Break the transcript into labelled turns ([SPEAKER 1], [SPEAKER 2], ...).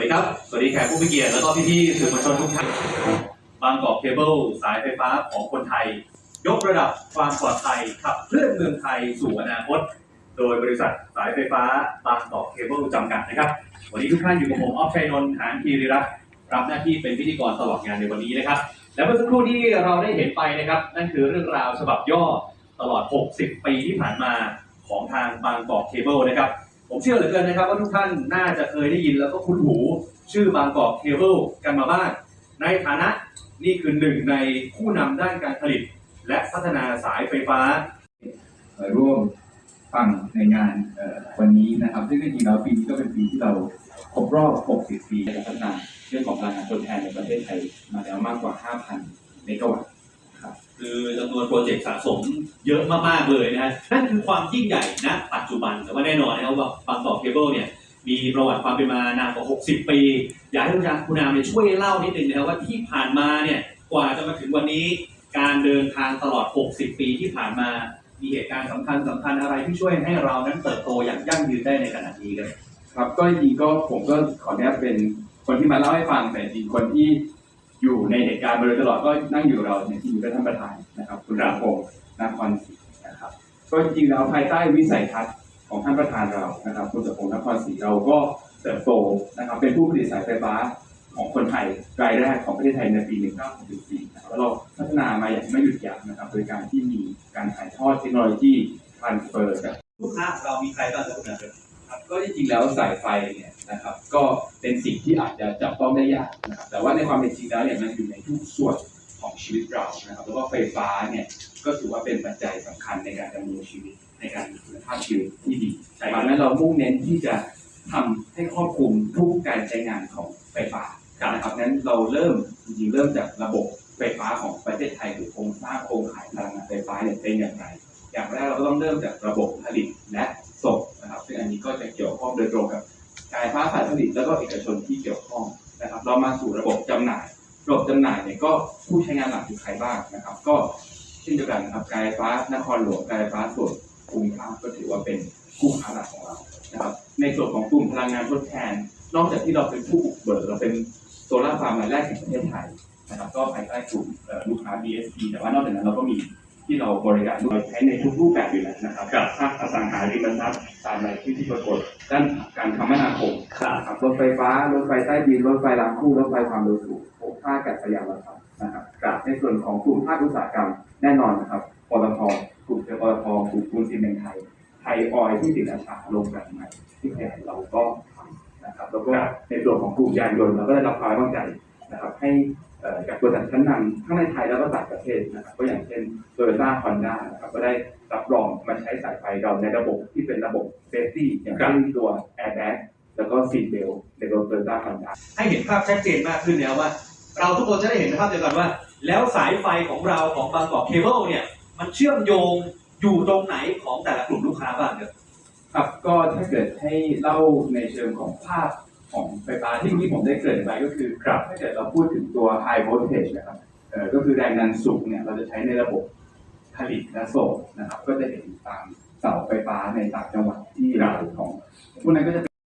[SPEAKER 1] วัสดีครับ สวัสดีแขกผู้มีเกียรติแล้วก็พี่ๆสื่อมวลชนทุกท่าน บางกอกเคเบิลสายไฟฟ้าของคนไทย ยกระดับความปลอดภัยขับเคลื่อนเมืองไทยสู่อนาคต โดยบริษัทสายไฟฟ้าบางกอกเคเบิลจำกัดนะครับ วันนี้ทุกท่านอยู่กับผมออฟชัยนนท์หานคีริรัตน์รับหน้าที่เป็นพิธีกรตลอดงานในวันนี้นะครับ และเมื่อสักครู่ที่เราได้เห็นไปนะครับ นั่นคือเรื่องราวฉบับย่อตลอด 60 ปีที่ผ่านมาของทางบางกอกเคเบิลนะครับ ผมเชื่อเหลือเกินนะครับว่าทุกท่านน่าจะเคยได้ยินแล้วก็คุ้นหูชื่อบางกอกเคเบิลกันมาบ้าง ในฐานะนี่คือหนึ่งในผู้นำด้านการผลิต และพัฒนาสายไฟฟ้า
[SPEAKER 2] ร่วมฟังในงานวันนี้นะครับ ซึ่งจริงๆแล้วปีนี้ก็เป็นปีที่เราครบรอบ 60 ปีในการพัฒนาเรื่องของพลังงานทดแทนในประเทศไทยมาแล้วมากกว่า 5,000 เมกะวัตต์
[SPEAKER 1] คือจำนวนโปรเจกต์สะสม เยอะมากๆเลยนะฮะนั่นคือความยิ่งใหญ่ณปัจจุบันแต่ว่าแน่นอนนะครับว่าบางกอกเคเบิลเนี่ยมีประวัติความเป็นมานานกว่า 60 ปี อยากให้คุณอาคุณอามเนี่ยช่วยเล่านิดนึงนะครับว่าที่ผ่านมาเนี่ยกว่าจะมาถึงวันนี้ การเดินทางตลอด 60 ปีที่ผ่านมา มีเหตุการณ์สำคัญสำคัญอะไรที่ช่วยให้เรานั้นเติบโตอย่างยั่งยืนได้ในขณะนี้ครับ
[SPEAKER 2] ครับก็จริงก็ผมก็ขออนุญาตเป็นคนที่มาเล่าให้ฟังแต่จริงคนที่อยู่ในเหตุการณ์มาโดยตลอดก็นั่งอยู่เราเนี่ยที่อยู่กับท่านประธานนะครับ คุณราพงศ์ นครศรีนะครับก็จริงๆแล้วภายใต้วิสัยทัศน์ของท่านประธานเรานะครับคุณสมพงศ์นครศรีเราก็เติบโตนะครับเป็นผู้ผลิตสายไฟฟ้าของคนไทยรายแรกของประเทศไทยในปี 1964นะครับแล้วเราพัฒนามาอย่างไม่หยุดยั้งนะครับโดยการที่มีการถ่ายทอดเทคโนโลยีทรานสเฟอร์จาก
[SPEAKER 1] ลูกค้าของเรามีใครบ้างครับคุณอาครับ
[SPEAKER 2] ครับก็จริงๆแล้วสายไฟเนี่ยนะครับก็เป็นสิ่งที่อาจจะจับต้องได้ยากนะครับแต่ว่าในความเป็นจริงแล้วเนี่ยมันอยู่ในทุกส่วน ของชีวิตเรานะครับแล้วก็ไฟฟ้าเนี่ยก็ถือว่าเป็นปัจจัยสำคัญในการดำรงชีวิตในการมีคุณภาพชีวิตที่ดี
[SPEAKER 1] ใช่
[SPEAKER 2] ดังนั้นเรามุ่งเน้นที่จะทำให้ครอบคลุมทุกการใช้งานของไฟฟ้านะครับนั้นเราเริ่มจริงๆเริ่มจากระบบไฟฟ้าของประเทศไทยหรือโครงสร้างโครงข่ายพลังงานไฟฟ้าเนี่ยเป็นอย่างไร อย่างแรกเราก็ต้องเริ่มจากระบบผลิตและส่งนะครับซึ่งอันนี้ก็จะเกี่ยวข้องโดยตรงกับการฟ้าฝ่ายผลิตแล้วก็เอกชนที่เกี่ยวข้องนะครับ เรามาสู่ระบบจำหน่าย จำหน่ายเนี่ยก็ผู้ใช้งานหลักคือใครบ้างนะครับ ก็เช่นเดียวกันนะครับการไฟฟ้านครหลวงการไฟฟ้าส่วนภูมิภาคก็ถือว่าเป็นคู่ค้าหลักของเรานะครับ ในส่วนของกลุ่มพลังงานทดแทน นอกจากที่เราเป็นผู้บุกเบิกเราเป็นโซลาร์ฟาร์มรายแรกแห่งประเทศไทยนะครับ ก็ภายใต้กลุ่มลูกค้า BSP แต่ว่านอกจากนั้นเราก็มี ที่เราบริการด้วยใช้ในทุกรูปแบบอยู่แล้วนะครับกับภาคอสังหาริมทรัพย์ตามรายชื่อที่ปรากฏด้านการคมนาคม
[SPEAKER 1] ครับ
[SPEAKER 2] นะครับรถไฟฟ้ารถไฟใต้ดินรถไฟรางคู่รถไฟความเร็วสูงโอ้ท่ากัดสยานนะครับนะครับกับในส่วนของกลุ่มภาคอุตสาหกรรมแน่นอนนะครับปตทกลุ่มเจปตทกลุ่มปูนซีเมนต์ไทยไทยออยล์ที่ติดอาสาลงแบบใหม่ที่ขยายเราก็ทำนะครับแล้วก็ในส่วนของกลุ่มยานยนต์เราก็ได้รับความไว้วางใจนะครับให้เอ่อจา กบริษัทชั้นนำทั้งในไทยแล้วก็ต่างประเทศนะครับก็อย่างเช่นโตโยต้าฮอนด้านะครับก็ได้รับรองมาใช้สายไฟเราในระบบที่เป็นระบบเซฟตี้อย่างเช่นตัว Airbag แล้วก็ซีเบลในรถโตโยต้าฮอนด้า
[SPEAKER 1] ให้เห็นภาพชัดเจนมากขึ้นนะครับว่า เราทุกคนจะได้เห็นภาพเดียวกันว่า แล้วสายไฟของเราของบางกอกเคเบิลเนี่ยมันเชื่อมโยงอยู่ตรงไหนของแต่ละกลุ่มลูกค้าบ้างครับ
[SPEAKER 2] ครับก็ถ้าเกิดให้เล่าในเชิงของภาพ ของไฟฟ้าที่ที่ผมได้เกริ่นไปก็คือครับถ้าเกิดเราพูดถึงตัว high voltage นะครับเอ่อก็คือแรงดันสูงเนี่ยเราจะใช้ในระบบผลิตและส่งนะครับ ก็จะเห็นตามเสาไฟฟ้าในต่างจังหวัดที่เราของพวกนั้นก็จะ